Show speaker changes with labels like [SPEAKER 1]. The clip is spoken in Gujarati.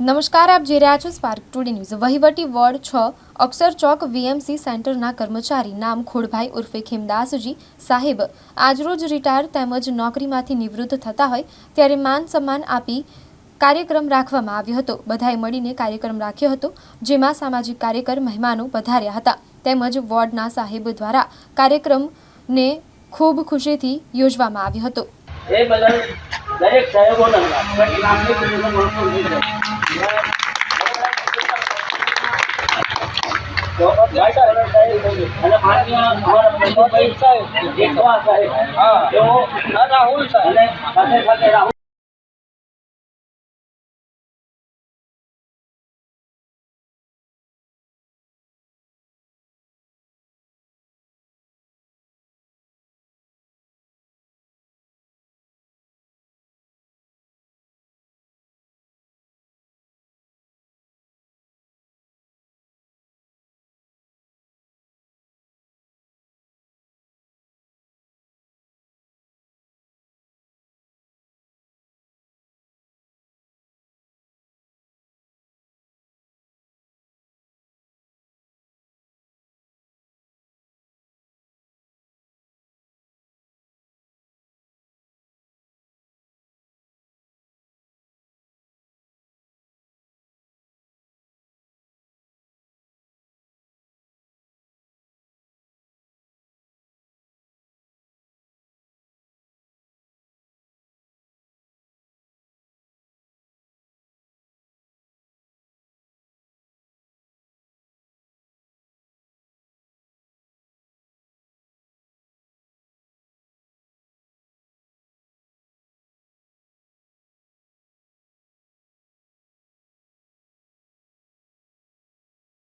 [SPEAKER 1] નમસ્કાર, આપ જે રહ્યા છો સ્પાર્ક ટુડે ન્યૂઝ વહીવટી વોર્ડ છ, અક્ષર ચોક વીએમસી સેન્ટરના કર્મચારી નામ ખોડભાઈ ઉર્ફે ખેમદાસજી સાહેબ. આજરોજ રિટાયર તેમજ નોકરીમાંથી નિવૃત્ત થતા હોય ત્યારે માન સન્માન આપી કાર્યક્રમ રાખવામાં આવ્યો હતો. બધાએ મળીને કાર્યક્રમ રાખ્યો હતો, જેમાં સામાજિક કાર્યકર મહેમાનો પધાર્યા હતા. તેમજ વોર્ડના સાહેબ દ્વારા કાર્યક્રમને ખૂબ ખુશીથી યોજવામાં આવ્યો હતો.
[SPEAKER 2] એ બદલ દરેક સાહેબ અને માનનીય અમારા સાહેબ, સાહેબ, તેઓ અને સાથે સાથે રાહુલ